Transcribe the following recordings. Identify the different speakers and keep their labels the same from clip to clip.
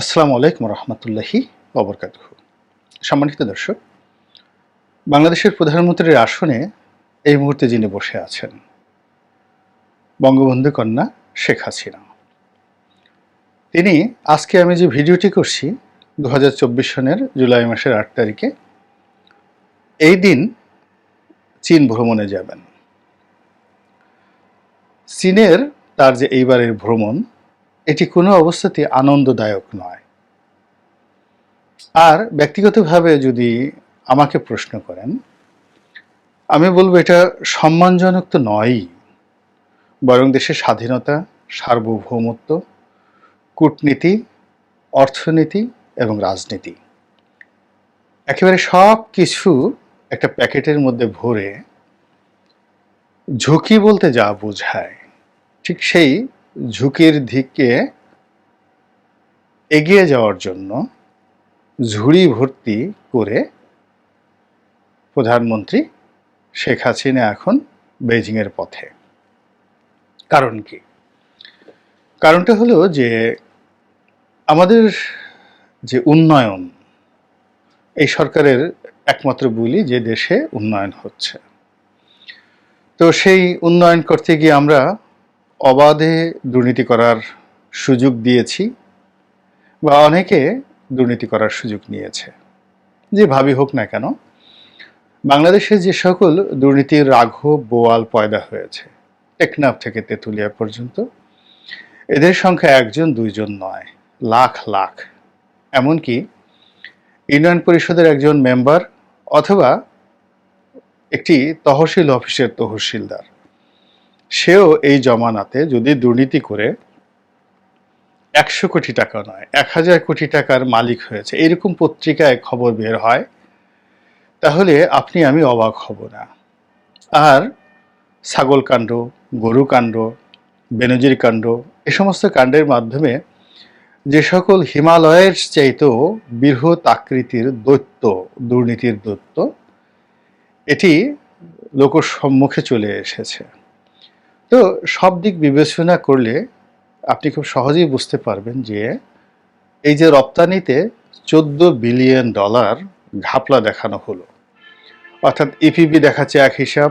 Speaker 1: আসসালামু আলাইকুম রহমতুল্লাহি অবরকাত সম্মানিত দর্শক, বাংলাদেশের প্রধানমন্ত্রীর আসনে এই মুহূর্তে যিনি বসে আছেন, বঙ্গবন্ধু কন্যা শেখ হাসিনা। তিনি, আজকে আমি যে ভিডিওটি করছি দু হাজার চব্বিশ সনের জুলাই মাসের আট তারিখে, এই দিন চীন ভ্রমণে যাবেন। চীনের তার যে এইবারের ভ্রমণ এটি কোনো অবস্থাতে আনন্দদায়ক নয়। আর ব্যক্তিগতভাবে যদি আমাকে প্রশ্ন করেন, আমি বলব এটা সম্মানজনক তো নয়ই। বরং দেশের স্বাধীনতা, সার্বভৌমত্ব, কূটনীতি, অর্থনীতি এবং রাজনীতি একেবারে সব কিছু একটা প্যাকেটের মধ্যে ভরে ঝুঁকি বলতে যা বোঝায়, ঠিক সেই ঝুঁকির দিকে এগিয়ে যাওয়ার জন্য ঝুড়ি ভর্তি করে প্রধানমন্ত্রী শেখ হাসিনা এখন বেজিংয়ের পথে। কারণ কি? কারণটা হলো যে আমাদের যে উন্নয়ন, এই সরকারের একমাত্র বলি যে দেশে উন্নয়ন হচ্ছে। তো সেই উন্নয়ন করতে গিয়ে আমরা অবাধে দুর্নীতি করার সুযোগ দিয়েছি বা অনেকে দুর্নীতি করার সুযোগ নিয়েছে। যে ভাবি হোক না কেন, বাংলাদেশে যে সকল দুর্নীতির রাঘব বোয়াল পয়দা হয়েছে, টেকনাফ থেকে তেঁতুলিয়া পর্যন্ত, এদের সংখ্যা একজন, দুইজন নয়, লাখ লাখ। এমনকি ইউনিয়ন পরিষদের একজন মেম্বার অথবা একটি তহসিল অফিসের তহসিলদার। সেও এই জমানাতে যদি দুর্নীতি করে, একশো কোটি টাকা নয়, এক হাজার কোটি টাকার মালিক হয়েছে, এরকম পত্রিকায় খবর বের হয়, তাহলে আপনি, আমি অবাক হব না। আর ছাগল কাণ্ড, গরু কাণ্ড, বেনজির কাণ্ড, এ সমস্ত কাণ্ডের মাধ্যমে যে সকল হিমালয়ের চাইতেও বৃহৎ আকৃতির দৈত্য, দুর্নীতির দৈত্য, এটি লোকসম্মুখে চলে এসেছে। তো সব দিক বিবেচনা করলে আপনি খুব সহজেই বুঝতে পারবেন যে এই যে রপ্তানিতে চোদ্দ বিলিয়ন ডলার ঘাপলা দেখানো হলো। অর্থাৎ ইপিবি দেখাচ্ছে এক হিসাব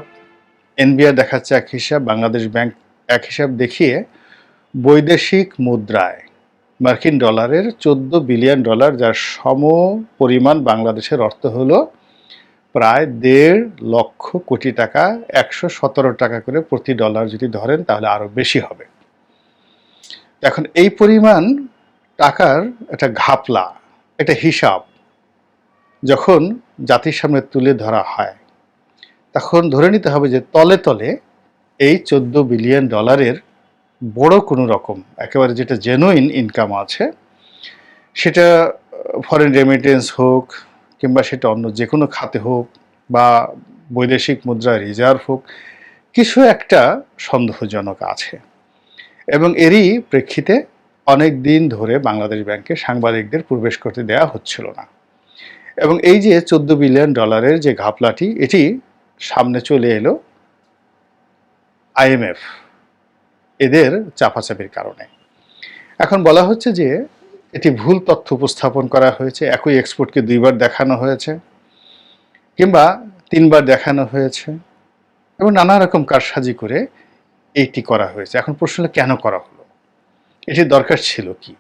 Speaker 1: এনবিআর দেখাচ্ছে এক হিসাব, বাংলাদেশ ব্যাংক এক হিসাব দেখিয়ে বৈদেশিক মুদ্রায় মার্কিন ডলারের চোদ্দ বিলিয়ন ডলার, যার সম পরিমাণ বাংলাদেশের অর্থ হলো প্রায় দেড় লক্ষ কোটি টাকা, একশো সতেরো টাকা করে প্রতি ডলার যদি ধরেন, তাহলে আরও বেশি হবে। এখন এই পরিমাণ টাকার একটা ঘাপলা, একটা হিসাব যখন জাতির সামনে তুলে ধরা হয়, তখন ধরে নিতে হবে যে তলে তলে এই চোদ্দ বিলিয়ন ডলারের বড় কোনো রকম, একেবারে যেটা জেনুইন ইনকাম আছে, সেটা ফরেন রেমিটেন্স হোক কিংবা সেটা অন্য যে কোনো খাতে হোক বা বৈদেশিক মুদ্রা রিজার্ভ হোক, কিছু একটা সন্দেহজনক আছে। এবং এরই প্রেক্ষিতে অনেক দিন ধরে বাংলাদেশ ব্যাংকে সাংবাদিকদের প্রবেশ করতে দেওয়া হচ্ছিল না। এবং এই যে চোদ্দ বিলিয়ন ডলারের যে ঘাপলাটি, এটি সামনে চলে এলো আইএমএফ এদের চাপাচাপির কারণে। এখন বলা হচ্ছে যে এটি ভুল তথ্য উপস্থাপন করা হয়েছে, একই এক্সপোর্টকে দুইবার দেখানো হয়েছে কিংবা তিনবার দেখানো হয়েছে এবং নানা রকম কারসাজি করে এইটি করা হয়েছে। এখন প্রশ্ন কেন করা হলো? এটির দরকার ছিল কি?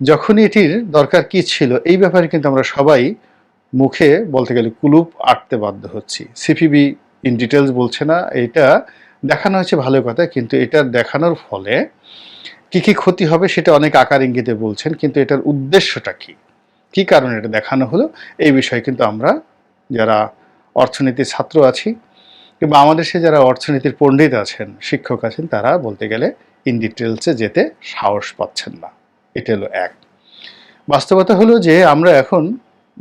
Speaker 1: যখনই এটির দরকার কি ছিল, এই ব্যাপারে কিন্তু আমরা সবাই মুখে বলতে গেলে কুলুপ আটতে বাধ্য হচ্ছি। সিপিবি ইন ডিটেলস বলছে না, এটা দেখানো হয়েছে ভালো কথা, কিন্তু এটা দেখানোর ফলে কি কি ক্ষতি হবে সেটা অনেক আকার ইঙ্গিতে বলছেন, কিন্তু এটার উদ্দেশ্যটা কি? কি কারণে এটা দেখানো হলো? এই বিষয়ে কিন্তু আমরা যারা অর্থনীতির ছাত্র আছি কিংবা আমাদের সে যারা অর্থনীতির পণ্ডিত আছেন, শিক্ষক আছেন, তারা বলতে গেলে ইন ডিটেলসে যেতে সাহস পাচ্ছেন না। এটা হলো এক। বাস্তবতা হলো যে আমরা এখন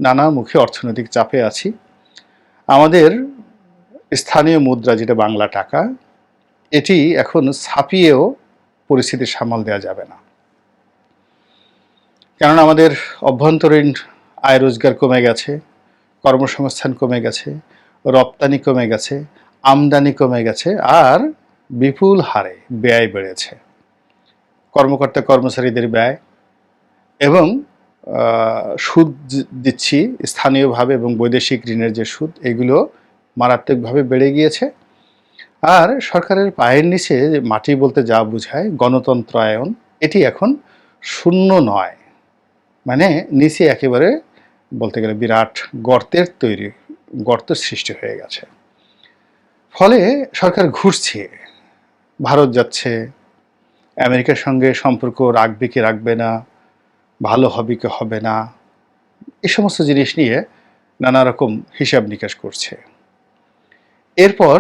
Speaker 1: নানা মুখে অর্থনৈতিক চাপে আছি। আমাদের স্থানীয় মুদ্রা, যেটা বাংলা টাকা, এটি এখন ছাপিয়েও পরিস্থিতি সামাল দেওয়া যাবে না। কেননা আমাদের অভ্যন্তরীণ আয় রোজগার কমে গেছে, কর্মসংস্থান কমে গেছে, রপ্তানি কমে গেছে, আমদানি কমে গেছে আর বিপুল হারে ব্যয় বেড়েছে। কর্মকর্তা কর্মচারীদের ব্যয় এবং সুদ দিচ্ছি স্থানীয়ভাবে এবং বৈদেশিক ঋণের যে সুদ, এগুলো মারাত্মকভাবে বেড়ে গিয়েছে। আর সরকারের পায়ের নিচে মাটি বলতে যা বোঝায় গণতন্ত্রায়ন, এটি এখন শূন্য নয়। মানে নিচে একেবারে বলতে গেলে বিরাট গর্তের তৈরি গর্ত সৃষ্টি হয়ে গেছে। ফলে সরকার ঘুরছে, ভারত যাচ্ছে, আমেরিকার সঙ্গে সম্পর্ক রাখবে কি রাখবে না, ভালো হবে কি হবে না, এ সমস্ত জিনিস নিয়ে নানা রকম হিসাব নিকাশ করছে। এরপর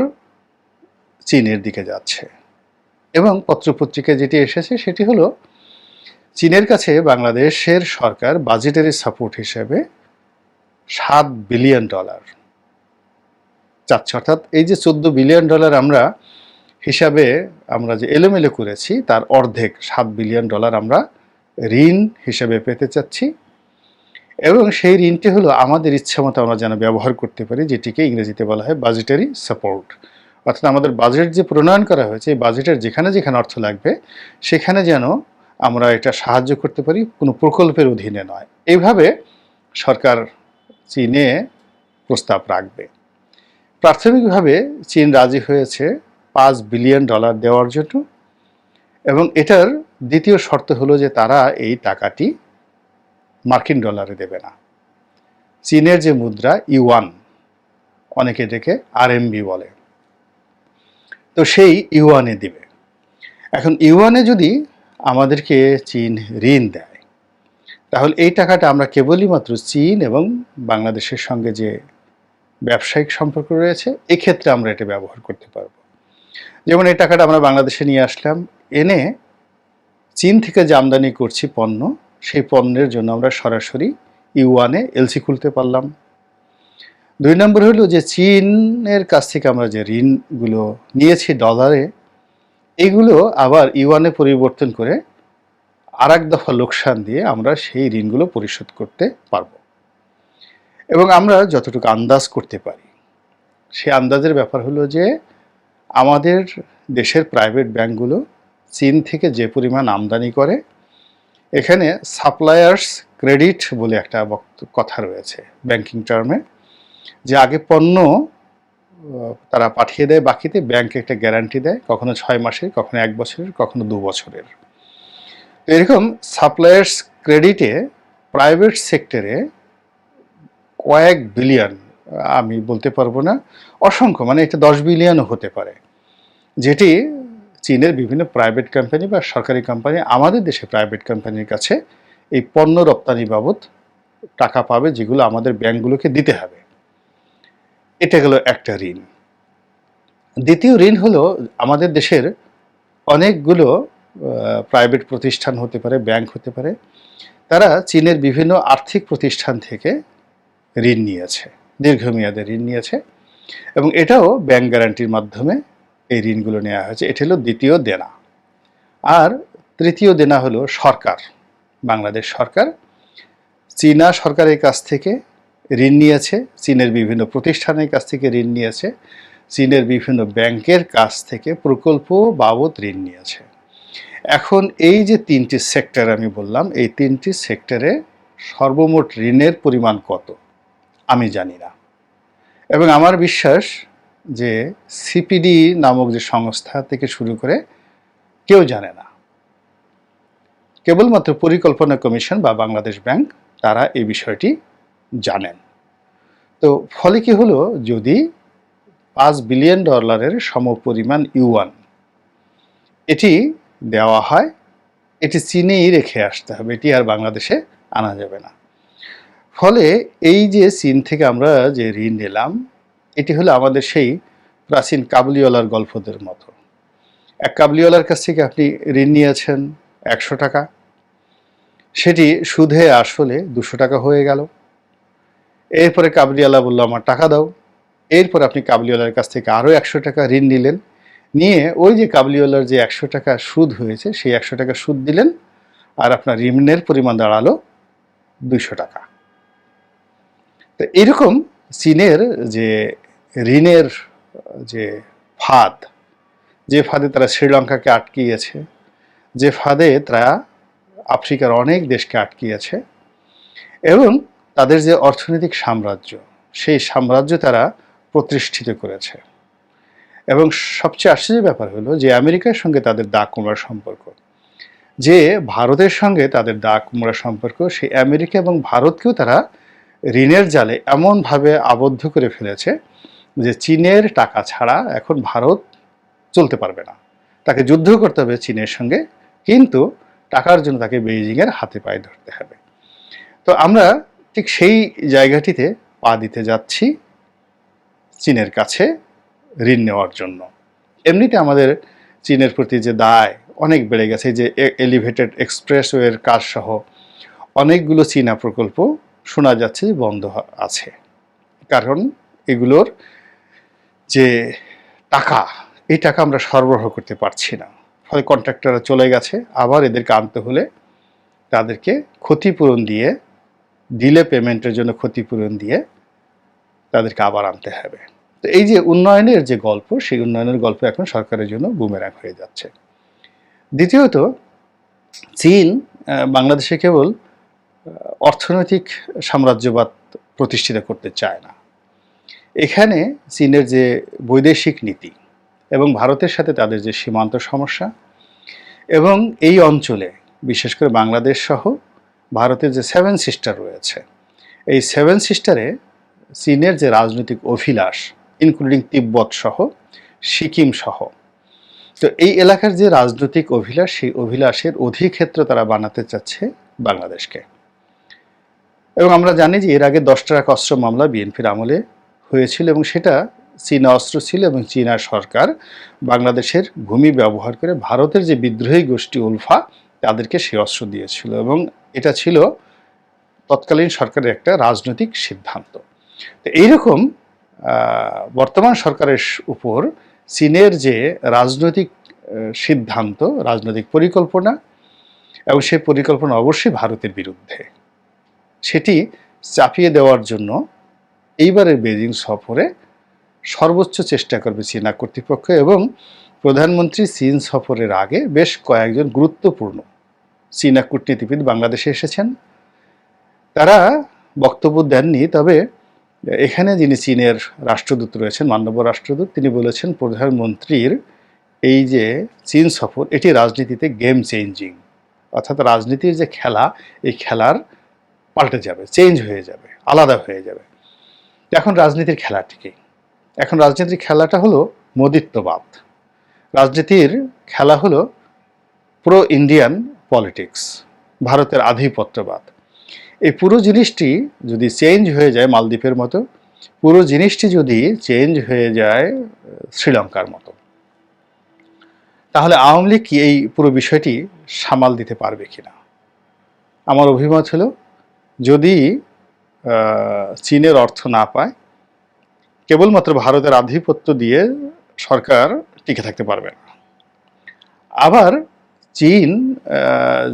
Speaker 1: চীনের দিকে যাচ্ছে। এবং পত্রপত্রিকায় যেটি এসেছে সেটি হলো, চীনের কাছে বাংলাদেশের সরকার বাজেটারি সাপোর্ট হিসেবে সাত বিলিয়ন ডলার চাচ্ছে। অর্থাৎ এই যে চোদ্দ বিলিয়ন ডলার আমরা হিসাবে আমরা যে এলোমেলো করেছি, তার অর্ধেক সাত বিলিয়ন ডলার আমরা ঋণ হিসেবে পেতে চাচ্ছি। এবং সেই ঋণটি হলো আমাদের ইচ্ছা মতো আমরা যেন ব্যবহার করতে পারি, যেটিকে ইংরেজিতে বলা হয় বাজেটারি সাপোর্ট। অর্থাৎ আমাদের বাজেট যে প্রণয়ন করা হয়েছে, এই বাজেটের যেখানে যেখানে অর্থ লাগবে, সেখানে যেন আমরা এটা সাহায্য করতে পারি, কোনো প্রকল্পের অধীনে নয়। এইভাবে সরকার চীনে প্রস্তাব রাখবে। প্রাথমিকভাবে চীন রাজি হয়েছে পাঁচ বিলিয়ন ডলার দেওয়ার জন্য এবং এটার দ্বিতীয় শর্ত হলো যে তারা এই টাকাটি মার্কিন ডলারে দেবে না। চীনের যে মুদ্রা, ইউয়ান, অনেকে এটাকে আরএমবি বলে। তো সেই ইউয়ানে দিবে। এখন ইউয়ানে যদি আমাদেরকে চীন ঋণ দেয়, তাহলে এই টাকাটা আমরা কেবলই মাত্র চীন এবং বাংলাদেশের সঙ্গে যে ব্যবসায়িক সম্পর্ক রয়েছে, এক্ষেত্রে আমরা এটা ব্যবহার করতে পারব। যেমন এই টাকাটা আমরা বাংলাদেশে নিয়ে আসলাম, এনে চীন থেকে যে আমদানি করছি পণ্য, সেই পণ্যের জন্য আমরা সরাসরি ইউয়ানে এলসি খুলতে পারলাম। দুই নম্বর হলো যে চীনের কাছ থেকে আমরা যে ঋণগুলো নিয়েছি ডলারে, এগুলো আবার ইউয়ানে পরিবর্তন করে আর এক দফা লোকসান দিয়ে আমরা সেই ঋণগুলো পরিশোধ করতে পারব। এবং আমরা যতটুকু আন্দাজ করতে পারি সেই আন্দাজের ব্যাপার হলো যে আমাদের দেশের প্রাইভেট ব্যাংকগুলো চীন থেকে যে পরিমাণ আমদানি করে, এখানে সাপ্লায়ার্স ক্রেডিট বলে একটা কথা রয়েছে ব্যাংকিং টার্মে যে আগে পণ্য তারা পাঠিয়ে দেয় বাকিতে, ব্যাংকে একটা গ্যারান্টি দেয়, কখনো ছয় মাসের, কখনো এক বছরের, কখনো দু বছরের। এরকম সাপ্লায়ার্স ক্রেডিটে প্রাইভেট সেক্টরে কয়েক বিলিয়ন আমি বলতে পারব না, অসংখ্য মানে এটা দশ বিলিয়নও হতে পারে। যেটি চীনের বিভিন্ন প্রাইভেট কোম্পানি বা সরকারি কোম্পানি আমাদের দেশে প্রাইভেট কোম্পানির কাছে এই পণ্য রপ্তানি বাবদ টাকা পাবে, যেগুলো আমাদের ব্যাংকগুলোকে দিতে হবে। এটা গেল একটা ঋণ। দ্বিতীয় ঋণ হলো আমাদের দেশের অনেকগুলো প্রাইভেট প্রতিষ্ঠান হতে পারে ব্যাংক হতে পারে, তারা চীনের বিভিন্ন আর্থিক প্রতিষ্ঠান থেকে ঋণ নিয়েছে, দীর্ঘমেয়াদে ঋণ নিয়েছে এবং এটাও ব্যাংক গ্যারান্টির মাধ্যমে এই ঋণগুলো নেওয়া হয়েছে। এটা হলো দ্বিতীয় দেনা। আর তৃতীয় দেনা হলো সরকার, বাংলাদেশ সরকার। চীনা সরকারের কাছ থেকে ঋণ নিয়েছে, চীনের বিভিন্ন প্রতিষ্ঠানের কাছ থেকে ঋণ নিয়েছে, চীনের বিভিন্ন ব্যাংকের কাছ থেকে প্রকল্প বাবদ ঋণ নিয়েছে। এখন এই যে তিনটি সেক্টর আমি বললাম, এই তিনটি সেক্টরে সর্বমোট ঋণের পরিমাণ কত? আমি জানি না। এবং আমার বিশ্বাস যে সিপিডি নামক যে সংস্থা থেকে শুরু করে কেউ জানে না। কেবলমাত্র পরিকল্পনা কমিশন বা বাংলাদেশ ব্যাংক তারা এই বিষয়টি জানেন। তো ফলে কি হলো? যদি পাঁচ বিলিয়ন ডলারের সমপরিমাণ ইউয়ান এটি দেওয়া হয়, এটি চীনেই রেখে আসতে হবে, এটি আর বাংলাদেশে আনা যাবে না। ফলে এই যে চীন থেকে আমরা যে ঋণ নিলাম, এটি হলো আমাদের সেই প্রাচীন কাবুলিওয়ালার গল্পদের মতো। এক কাবুলিওয়ালার কাছ থেকে আপনি ঋণ নিয়েছেন একশো টাকা, সেটি সুদে আসলে দুশো টাকা হয়ে গেল। এরপরে কাবুলিওয়ালা বলল, আমার টাকা দাও। এরপর আপনি কাবুলিওয়ালার কাছ থেকে আরও একশো টাকা ঋণ নিলেন। নিয়ে ওই যে কাবুলিওয়ালার যে একশো টাকা সুদ হয়েছে, সেই একশো টাকা সুদ দিলেন আর আপনার ঋণের পরিমাণ দাঁড়াল দুইশো টাকা। তো এরকম চীনের যে ঋণের যে ফাঁদ, যে ফাঁদে তারা শ্রীলঙ্কাকে আটকিয়েছে, যে ফাঁদে তারা আফ্রিকার অনেক দেশকে আটকিয়েছে এবং তাদের যে অর্থনৈতিক সাম্রাজ্য, সেই সাম্রাজ্য তারা প্রতিষ্ঠিত করেছে। এবং সবচেয়ে আশ্চর্যের ব্যাপার হলো যে আমেরিকার সঙ্গে তাদের দা কুমড়ার সম্পর্ক, যে ভারতের সঙ্গে তাদের দা কুমড়ার সম্পর্ক, সেই আমেরিকা এবং ভারতকেও তারা ঋণের জালে এমনভাবে আবদ্ধ করে ফেলেছে যে চীনের টাকা ছাড়া এখন ভারত চলতে পারবে না। তাকে যুদ্ধ করতে হবে চীনের সঙ্গে, কিন্তু টাকার জন্য তাকে বেইজিংয়ের হাতে পায়ে ধরতে হবে। তো আমরা ঠিক সেই জায়গাটিতে পা দিতে যাচ্ছি চীনের কাছে ঋণ নেওয়ার জন্য। এমনিতে আমাদের চীনের প্রতি যে দায় অনেক বেড়ে গেছে যে এলিভেটেড এক্সপ্রেসওয়ের কাজ সহ অনেকগুলো চীনা প্রকল্প শোনা যাচ্ছে যে বন্ধ আছে। কারণ এগুলোর যে টাকা, এই টাকা আমরা সরবরাহ করতে পারছি না। ফলে কন্ট্রাক্টররা চলে গেছে, আবার এদেরকে আনতে হলে তাদেরকে ক্ষতিপূরণ দিয়ে ডিলে পেমেন্টের জন্য ক্ষতিপূরণ দিয়ে তাদেরকে আবার আনতে হবে। তো এই যে উন্নয়নের যে গল্প, সেই উন্নয়নের গল্প এখন সরকারের জন্য বুমেরাং হয়ে যাচ্ছে। দ্বিতীয়ত, চীন বাংলাদেশে কেবল অর্থনৈতিক সাম্রাজ্যবাদ প্রতিষ্ঠিত করতে চায় না। এখানে চীনের যে বৈদেশিক নীতি এবং ভারতের সাথে তাদের যে সীমান্ত সমস্যা এবং এই অঞ্চলে, বিশেষ করে বাংলাদেশ সহ ভারতের যে সেভেন সিস্টার রয়েছে, এই সেভেন সিস্টারে চীনের যে রাজনৈতিক অভিলাষ ইনক্লুডিং তিব্বত সহ, সিকিম সহ, তো এই এলাকার যে রাজনৈতিক অভিলাষ, সেই অভিলাষের অধিক্ষেত্র তারা বানাতে চাচ্ছে বাংলাদেশকে। এবং আমরা জানি যে এর আগে দশ টাকা অস্ত্র মামলা বিএনপির আমলে হয়েছিল এবং সেটা চীনা অস্ত্র ছিল এবং চীনা সরকার বাংলাদেশের ভূমি ব্যবহার করে ভারতের যে বিদ্রোহী গোষ্ঠী উলফা তাদেরকে সেই অস্ত্র দিয়েছিল এবং এটা ছিল তৎকালীন সরকারের একটা রাজনৈতিক সিদ্ধান্ত। তো এইরকম বর্তমান সরকারের উপর চীনের যে রাজনৈতিক সিদ্ধান্ত, রাজনৈতিক পরিকল্পনা এবং সেই পরিকল্পনা অবশ্যই ভারতের বিরুদ্ধে। সেটি চাপিয়ে দেওয়ার জন্য এইবারের বেজিং সফরে সর্বোচ্চ চেষ্টা করবে চীনা কর্তৃপক্ষ এবং প্রধানমন্ত্রী চীন সফরের আগে বেশ কয়েকজন গুরুত্বপূর্ণ চীনা কূটনীতিবিদ বাংলাদেশে এসেছেন। তারা বক্তব্য দেননি, তবে এখানে যিনি চীনের রাষ্ট্রদূত রয়েছেন মান্যবর রাষ্ট্রদূত, তিনি বলেছেন প্রধানমন্ত্রীর এই যে চীন সফর, এটি রাজনীতিতে গেম চেঞ্জিং অর্থাৎ রাজনীতির যে খেলা, এই খেলার পাল্টে যাবে চেঞ্জ হয়ে যাবে, আলাদা হয়ে যাবে। এখন রাজনীতির খেলাটি কি? এখন রাজনীতির খেলাটা হলো মোদিত্ববাদ। রাজনীতির খেলা হলো প্রো ইন্ডিয়ান পলিটিক্স, ভারতের আধিপত্যবাদ। এই পুরো জিনিসটি যদি চেঞ্জ হয়ে যায় মালদ্বীপের মতো, পুরো জিনিসটি যদি চেঞ্জ হয়ে যায় শ্রীলঙ্কার মতো, তাহলে আওয়ামী লীগ কি এই পুরো বিষয়টি সামাল দিতে পারবে কিনা? আমার অভিমত হলো, যদি চীনের অর্থ না পায়, কেবলমাত্র ভারতের আধিপত্য দিয়ে সরকার টিকে থাকতে পারবে। না আবার চীন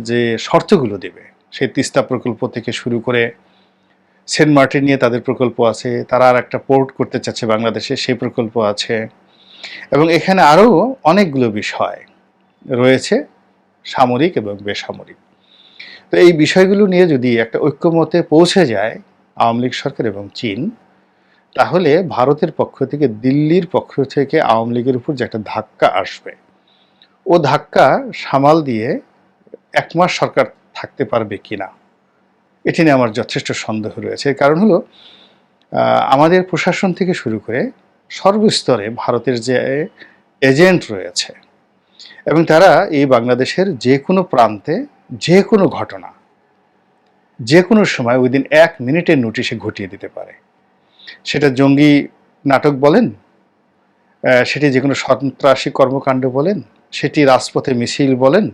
Speaker 1: যে শর্তগুলো দেবে, সেই তিস্তা প্রকল্প থেকে শুরু করে সেন্ট মার্টিন নিয়ে তাদের প্রকল্প আছে, তারা আর একটা পোর্ট করতে চাচ্ছে বাংলাদেশে, সেই প্রকল্প আছে। এবং এখানে আরও অনেকগুলো বিষয় রয়েছে, সামরিক এবং বেসামরিক। তো এই বিষয়গুলো নিয়ে যদি একটা ঐক্যমতে পৌঁছে যায়, আওয়ামী লীগ সরকার এবং চীন তাহলে ভারতের পক্ষ থেকে, দিল্লির পক্ষ থেকে আওয়ামী লীগের উপর যে একটা ধাক্কা আসবে, ও ধাক্কা সামাল দিয়ে এক মাস সরকার থাকতে পারবে কিনা, এটি নিয়ে আমার যথেষ্ট সন্দেহ রয়েছে। কারণ হলো আমাদের প্রশাসন থেকে শুরু করে সর্বস্তরে ভারতের যে এজেন্ট রয়েছে এবং তারা এই বাংলাদেশের যে কোনো প্রান্তে, যে কোনো ঘটনা, যে কোনো সময় উইদিন এক মিনিটের নোটিশে ঘটিয়ে দিতে পারে। সেটা জঙ্গি নাটক বলেন সেটি যে কোনো সন্ত্রাসী কর্মকাণ্ড বলেন, সেটি রাজপথে মিছিল বলেন,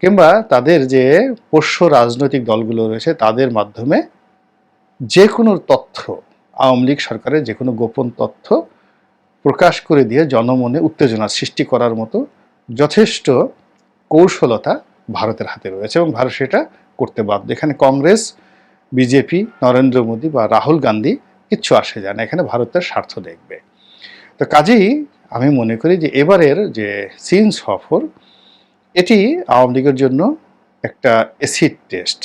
Speaker 1: কিংবা তাদের যে পোষ্য রাজনৈতিক দলগুলো রয়েছে, তাদের মাধ্যমে যে কোনো তথ্য আওয়ামী লীগ সরকারের যে কোনো গোপন তথ্য প্রকাশ করে দিয়ে জনমনে উত্তেজনা সৃষ্টি করার মতো যথেষ্ট কৌশলতা ভারতের হাতে রয়েছে এবং ভারত সেটা করতে বাধ্য। এখানে কংগ্রেস, বিজেপি, নরেন্দ্র মোদী বা রাহুল গান্ধী কিচ্ছু আসে যায় না, এখানে ভারতের স্বার্থ দেখবে। তো কাজেই আমি মনে করি যে এবারের যে চীন সফর, এটি আওয়ামী লীগের জন্য একটা অ্যাসিড টেস্ট।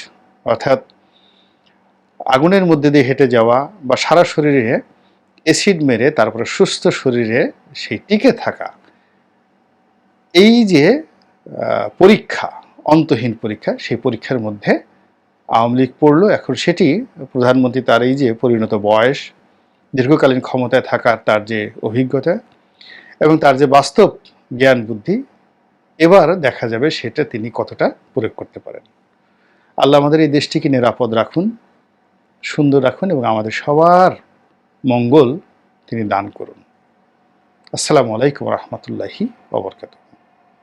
Speaker 1: অর্থাৎ আগুনের মধ্যে দিয়ে হেঁটে যাওয়া বা সারা শরীরে অ্যাসিড মেরে তারপরে সুস্থ শরীরে সেই টিকে থাকা, এই যে পরীক্ষা, অন্তহীন পরীক্ষা, সেই পরীক্ষার মধ্যে আওয়ামী লীগ পড়ল, এখন সেটি প্রধানমন্ত্রী তার এই যে পরিণত বয়স, দীর্ঘকালীন ক্ষমতায় থাকার তার যে অভিজ্ঞতা এবং তার যে বাস্তব জ্ঞান বুদ্ধি, এবার দেখা যাবে সেটা তিনি কতটা প্রয়োগ করতে পারেন। আল্লাহ আমাদের এই দেশটিকে নিরাপদ রাখুন, সুন্দর রাখুন এবং আমাদের সবার মঙ্গল তিনি দান করুন। আসসালামু আলাইকুম রহমতুল্লাহি ওবরকাত